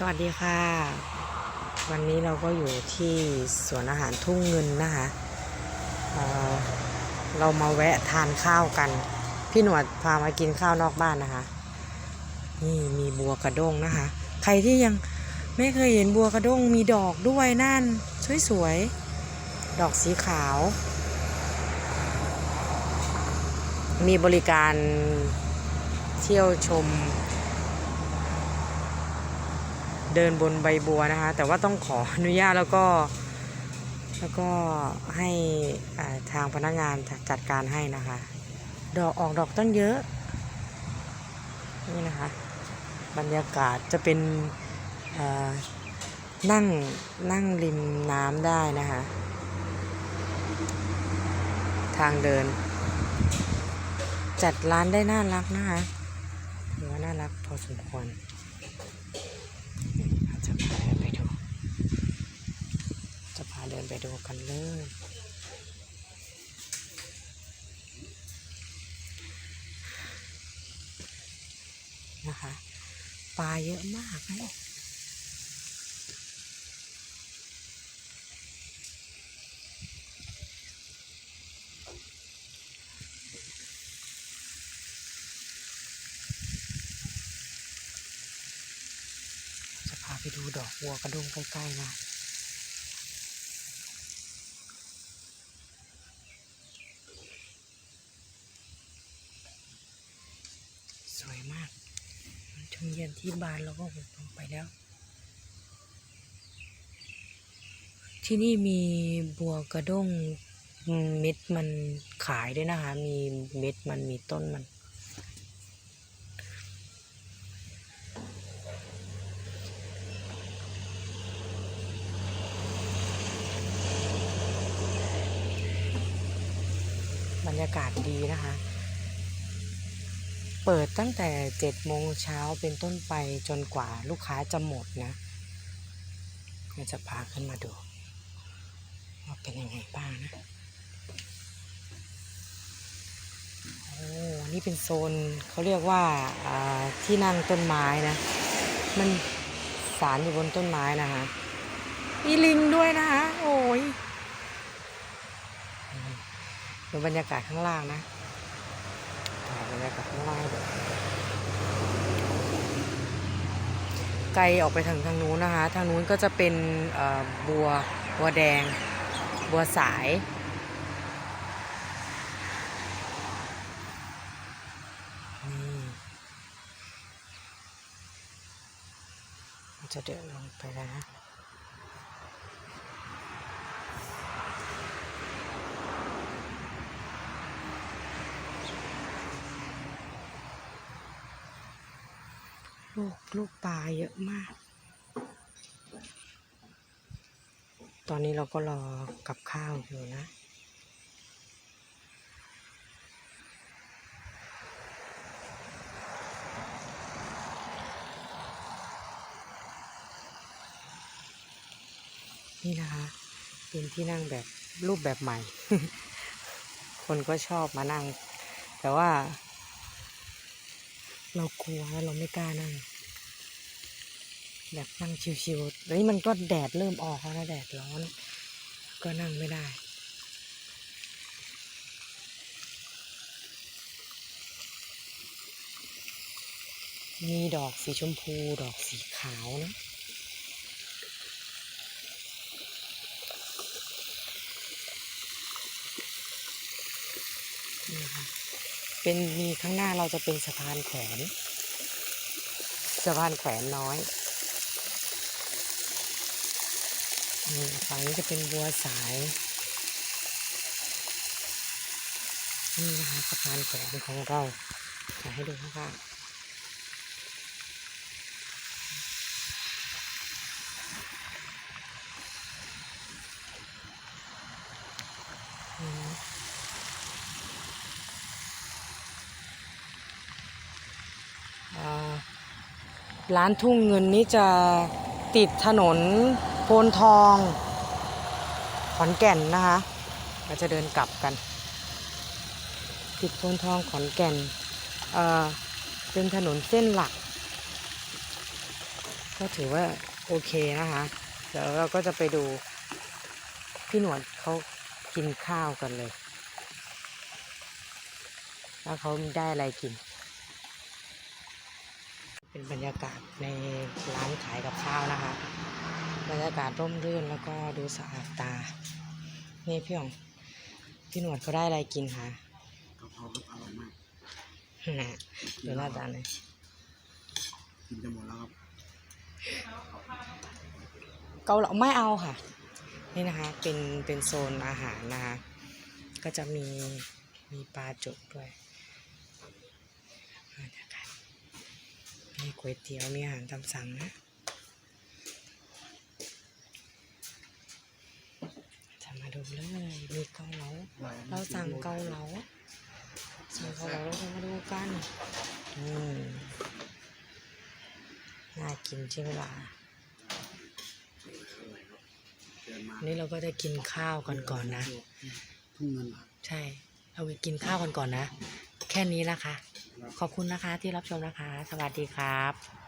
สวัสดีค่ะ วันนี้เราก็อยู่ที่สวนอาหารทุ่งเงินนะคะเเรามาแวะทานข้าวกัน พี่หนวดพามากินข้าวนอกบ้านนะคะ นี่มีบัวกระด้งนะคะ ใครที่ยังไม่เคยเห็นบัวกระด้งมีดอกด้วยนั่นสวยๆ ดอกสีขาว มีบริการเที่ยวชม เดินบนใบบัวนะคะ แต่ว่าต้องขออนุญาตแล้วก็ แล้วก็ให้ทางพนักงานจัดการให้นะคะ ดอกออกดอกตั้งเยอะ นี่นะคะ บรรยากาศจะเป็นนั่งนั่งริมน้ำได้นะคะ ทางเดิน จัดร้านได้น่ารักนะคะถือว่าน่ารักพอสมควร จะพาเดินไปดู จะพาเดินไปดูกันเลย นะคะ ปลาเยอะมากนะเนี่ยจะพาไป ดูดอกบัวกระดงใกล้ๆนะสวยมากถึงเย็นที่บานเราก็หุบลงไปแล้ว ที่นี่มีบัวกระด้งเม็ดมันขายด้วยนะคะ มีเม็ดมันมีต้นมัน รรยากาศดีนะคะ เปิดตั้งแต่เจ็ดโมงเช้าเป็นต้นไปจนกว่าลูกค้าจะหมดนะเดี๋ยวจะพาขึ้นมาดูว่าเป็นยังไงบ้างนะ โอ้ นี่เป็นโซนเขาเรียกว่าอ่าที่นั่งต้นไม้นะ มันสารอยู่บนต้นไม้นะคะมีลิงด้วยนะคะ โอ้ย ดูบรรยากาศข้างล่างนะถ่ายบรรยากาศข้างล่างไกลออกไปทางทางนู้นนะคะ ทางนู้นก็จะเป็นบัวบัวแดง บัวสายนี่จะเดินลงไปแล้วนะ ลูกลูกปลาเยอะมาก ตอนนี้เราก็รอกับข้าวอยู่นะ นี่นะคะ เป็นที่นั่งแบบรูปแบบใหม่ คนก็ชอบมานั่ง แต่ว่า เรากลัวเราไม่กล้านั่งแบบนั่งชิวๆแล้วนี่มันก็แดดเริ่มออกแล้วนะแดดร้อน ก็นั่งไม่ได้ มีดอกสีชมพูดอกสีขาวนะนี่นะคะ เป็นมีข้างหน้าเราจะเป็นสะพานแขวนสะพานแขวนน้อยฝั่งนี้จะเป็นบัวสายนี่นะคะสะพานแขวนของเราจะให้ดูนะคะ ร้านทุ่งเงินนี้จะติดถนนโพนทอง ขอนแก่นนะคะเราจะเดินกลับกัน ติดโพนทองขอนแก่นเเป็นถนนเส้นหลัก ก็ถือว่าโอเคนะคะเดี๋ยวเราก็จะไปดูพี่หนวดเขากินข้าวกันเลย ว่าเขาได้อะไรกิน เป็นบรรยากาศในร้านขายกับข้าวนะคะ บรรยากาศร่มรื่นแล้วก็ดูสะอาดตา นี่พี่หยองพี่หนวดเขาได้อะไรกินคะกะเพราครับอร่อยมากนะดูหน้าตาเลยกินจะหมดแล้วครับ เกาเหลาไม่เอาค่ะ นี่นะคะเป็นเป็นโซนอาหารนะคะ ก็จะมีมีปลาจุกด้วยบรรยากาศ มีก๋วยเตี๋ยว มีอาหารตามสั่งนะจะมาดูเลย มีเกาเหลา เราสั่งเกาเหลา สั่งเกาเหลาเราจะมาดูกันอืมน่ากินใช่ไหมล่ะนมาอันนี้เราก็จะกินข้าวกันก่อนนะ ใช่ เราไปกินข้าวกันก่อนนะ แค่นี้นะคะ ขอบคุณนะคะที่รับชมนะคะ สวัสดีครับ